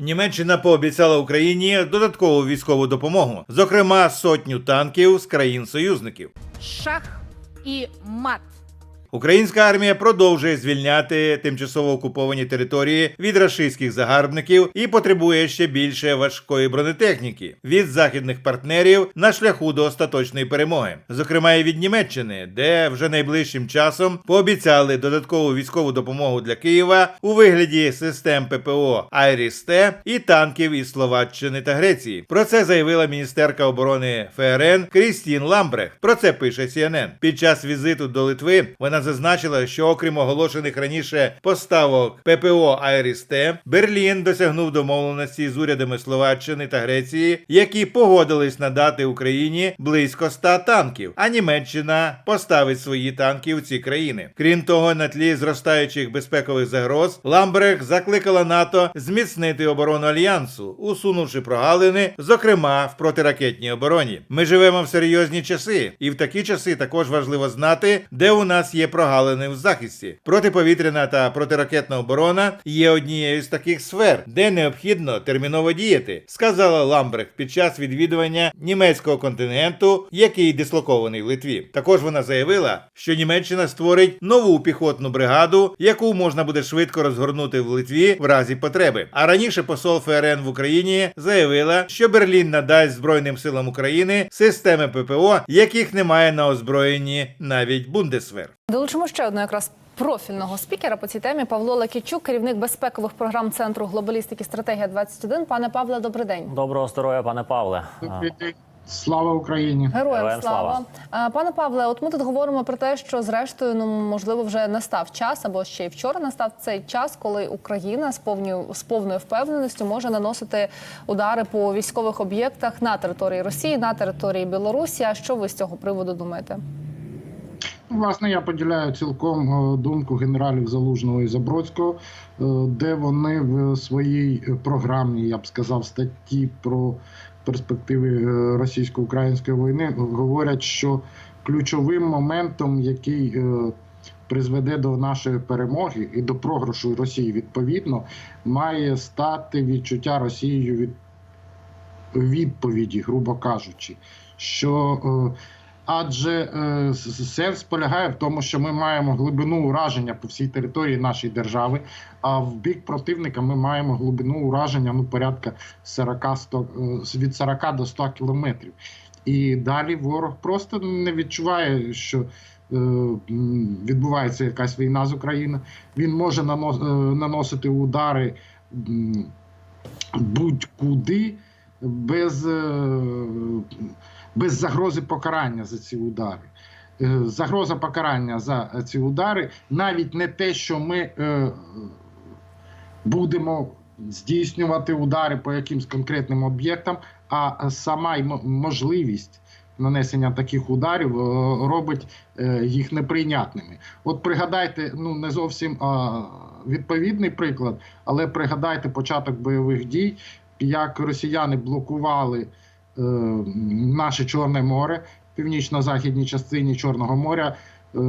Німеччина пообіцяла Україні додаткову військову допомогу, зокрема сотню танків з країн союзників. шах і мат. Українська армія продовжує звільняти тимчасово окуповані території від рашистських загарбників і потребує ще більше важкої бронетехніки від західних партнерів на шляху до остаточної перемоги, зокрема і від Німеччини, де вже найближчим часом пообіцяли додаткову військову допомогу для Києва у вигляді систем ППО Айріс-Т і танків із Словаччини та Греції. Про це заявила міністерка оборони ФРН Крістін Ламбрех. Про це пише CNN. Під час візиту до Литви вона зазначила, що окрім оголошених раніше поставок ППО Айріс-Т, Берлін досягнув домовленості з урядами Словаччини та Греції, які погодились надати Україні близько 100 танків. А Німеччина поставить свої танки у ці країни. Крім того, на тлі зростаючих безпекових загроз Ламбрех закликала НАТО зміцнити оборону альянсу, усунувши прогалини, зокрема в протиракетній обороні. Ми живемо в серйозні часи, і в такі часи також важливо знати, де у нас є прогалини в захисті. Протиповітряна та протиракетна оборона є однією з таких сфер, де необхідно терміново діяти, сказала Ламбрех під час відвідування німецького контингенту, який дислокований в Литві. Також вона заявила, що Німеччина створить нову піхотну бригаду, яку можна буде швидко розгорнути в Литві в разі потреби. А раніше посол ФРН в Україні заявила, що Берлін надасть Збройним силам України системи ППО, яких немає на озброєнні навіть Бундесвер. Долучимо ще одного якраз профільного спікера по цій темі Павло Лакічук, керівник безпекових програм центру глобалістики стратегія 21 Пане Павле, добрий день. Доброго здоров'я, пане Павле. Слава Україні! Героям Героям слава. слава. Пане Павле, от ми тут говоримо про те, що зрештою, ну можливо, вже настав час, або ще й вчора настав цей час, коли Україна з повною з повною впевненістю може наносити удари по військових об'єктах на території Росії, на території Білорусі. А що ви з цього приводу думаєте? Власне, я поділяю цілком е, думку генералів Залужного і Забродського, е, де вони в своїй програмі, я б сказав, статті про перспективи е, російсько-української війни говорять, що ключовим моментом, який призведе до нашої перемоги і до програшу Росії відповідно, має стати відчуття Росією від відповіді, грубо кажучи, що адже е, сенс полягає в тому, що ми маємо глибину ураження по всій території нашої держави, а в бік противника ми маємо глибину ураження ну порядка 40 100, е, від 40 до 100 кілометрів. І далі ворог просто не відчуває, що е, відбувається якась війна з Україною. Він може нанос, наносити удари будь-куди без, без загрози покарання за ці удари. Е, Загроза покарання за ці удари навіть не те, що ми е, будемо здійснювати удари по якимсь конкретним об'єктам, а сама можливість нанесення таких ударів е, робить е, їх неприйнятними. От пригадайте, ну не зовсім відповідний приклад, але пригадайте початок бойових дій, як росіяни блокували е, наше Чорне море, в північно-західній частині Чорного моря. е,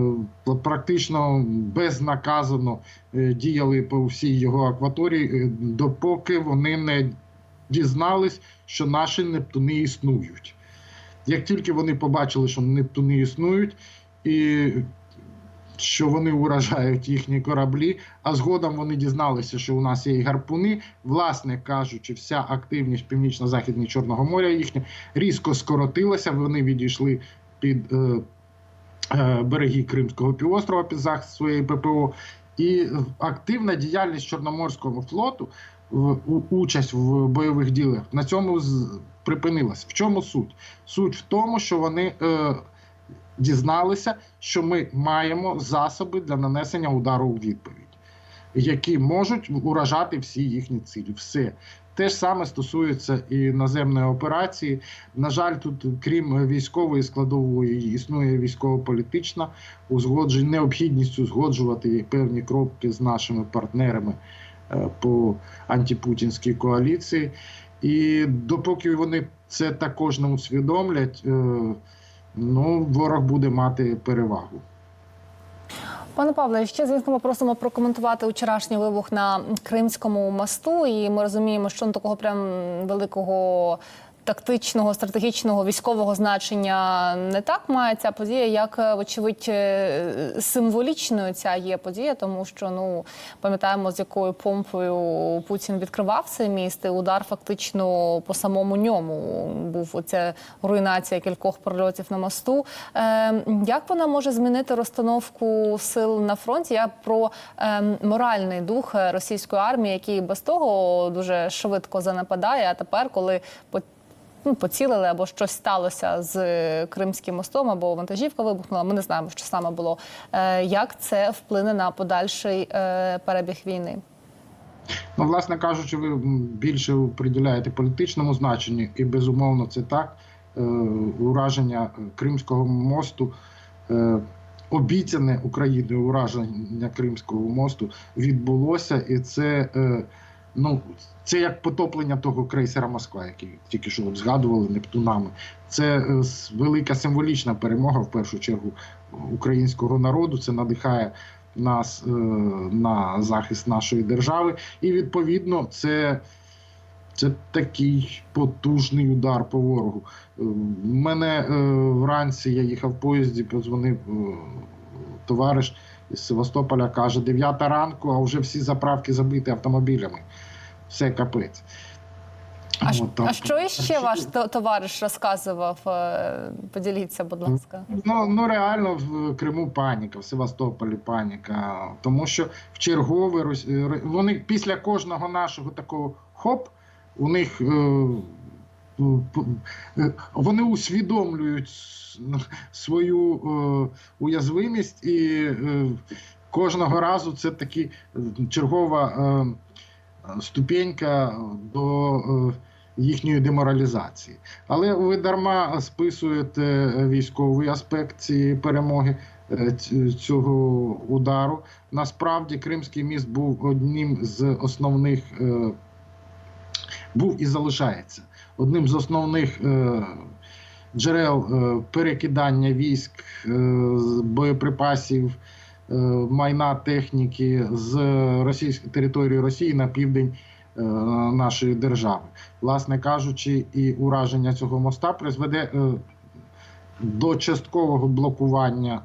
Практично безнаказано е, діяли по всій його акваторії, е, допоки вони не дізнались, що наші Нептуни існують. Як тільки вони побачили, що Нептуни існують, і що вони уражають їхні кораблі, а згодом вони дізналися, що у нас є і гарпуни, власне кажучи, вся активність північно-західної Чорного моря їхня різко скоротилася, вони відійшли під е, е, береги Кримського півострова під захист своєї ППО. І активна діяльність Чорноморського флоту, в, участь в бойових ділах на цьому припинилась. В чому суть? Суть в тому, що вони е, дізналися, що ми маємо засоби для нанесення удару у відповідь, які можуть уражати всі їхні цілі. Все. Те ж саме стосується і наземної операції. На жаль, тут, крім військової складової, існує військово-політична узгодження, необхідність узгоджувати певні кроки з нашими партнерами е, по антипутінській коаліції. І допоки вони це також не усвідомлять, е, ну ворог буде мати перевагу. Пане Павле, ще звісно попросимо прокоментувати вчорашній вибух на Кримському мосту. І ми розуміємо, що на такого прям великого тактичного, стратегічного, військового значення не так має ця подія, як е, вочевидь е, символічною ця є подія, тому що ну пам'ятаємо, з якою помпою Путін відкривав цей міст. Удар фактично по самому ньому був оця руйнація кількох прольотів на мосту. Е, як вона може змінити розстановку сил на фронті? Я про е, моральний дух російської армії, який без того дуже швидко занападає. А тепер, коли по ну, поцілили або щось сталося з Кримським мостом, або вантажівка вибухнула. Ми не знаємо, що саме було. Е, Як це вплине на подальший е, перебіг війни? Ну, власне кажучи, ви більше приділяєте політичному значенню, і безумовно це так. Е, Ураження е, Кримського мосту, е, обіцяне Україною ураження Кримського мосту відбулося, і це, е, ну, це як потоплення того крейсера Москва, який тільки що згадували Нептунами. Це е, велика символічна перемога в першу чергу українського народу. Це надихає нас е, на захист нашої держави, і відповідно це. Це такий потужний удар по ворогу. Е, Мене е, вранці я їхав в поїзді, подзвонив е, товариш із Севастополя, каже: 9 ранку, а вже всі заправки забиті автомобілями. Все капець. А, От а що іще ваш то- товариш розказував? Е, Поділіться, будь ласка. Ну, ну реально в Криму паніка, в Севастополі паніка. Тому що в чергове вони після кожного нашого такого хоп, у них е, вони усвідомлюють свою е, уязвимість, і е, кожного разу це таки е, чергова е, ступенька до е, їхньої деморалізації. Але ви дарма списуєте військовий аспект цієї перемоги е, цього удару. Насправді Кримський міст був одним з основних, е, був і залишається одним з основних е, джерел е, перекидання військ, е, боєприпасів, майна техніки з російської території Росії на південь нашої держави. Власне кажучи, і ураження цього моста призведе до часткового блокування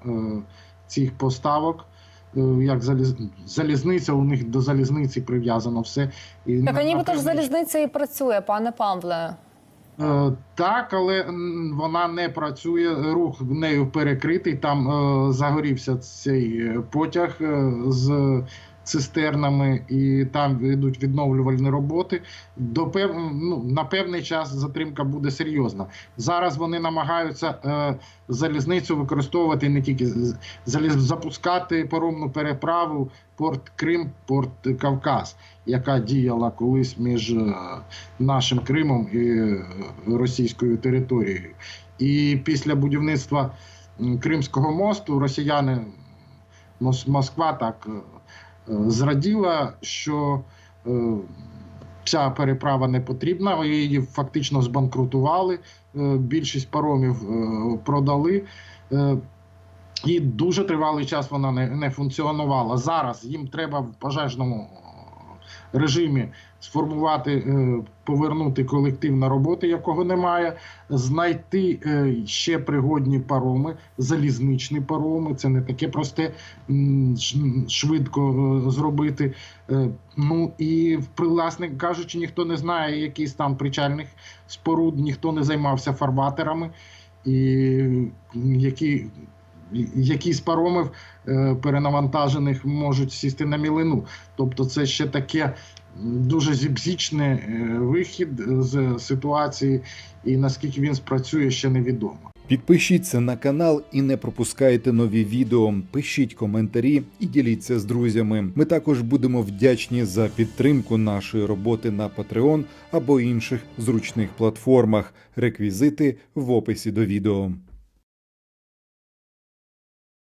цих поставок. Е, Як заліз... залізниця, у них до залізниці прив'язано все. І Так, а нібито ж залізниця і працює, пане Павле. Е, Так, але вона не працює. Рух нею перекритий. Там е, загорівся цей потяг з цистернами, і там йдуть відновлювальні роботи. До пев... ну, на певний час затримка буде серйозна. Зараз вони намагаються е, залізницю використовувати не тільки заліз... запускати паромну переправу порт Крим, порт Кавказ, яка діяла колись між е, нашим Кримом і е, російською територією. І після будівництва Кримського мосту росіяни Москва так е, зраділа, що е, ця переправа не потрібна. Її фактично збанкрутували. е, Більшість паромів е, продали. Е, І дуже тривалий час вона не, не функціонувала. Зараз їм треба в пожежному режимі сформувати, е, повернути колектив на роботи, якого немає, знайти е, ще пригодні пароми, залізничні пароми. Це не таке просте швидко е, зробити. Ну і власне кажучи, ніхто не знає, який стан причальних споруд, ніхто не займався фарватерами, і які. Які з паромів е, перенавантажених можуть сісти на мілину. Тобто, це ще таке дуже зібзічний е, вихід з ситуації, і наскільки він спрацює, ще невідомо. Підпишіться на канал і не пропускайте нові відео. Пишіть коментарі і діліться з друзями. Ми також будемо вдячні за підтримку нашої роботи на Patreon або інших зручних платформах. Реквізити в описі до відео.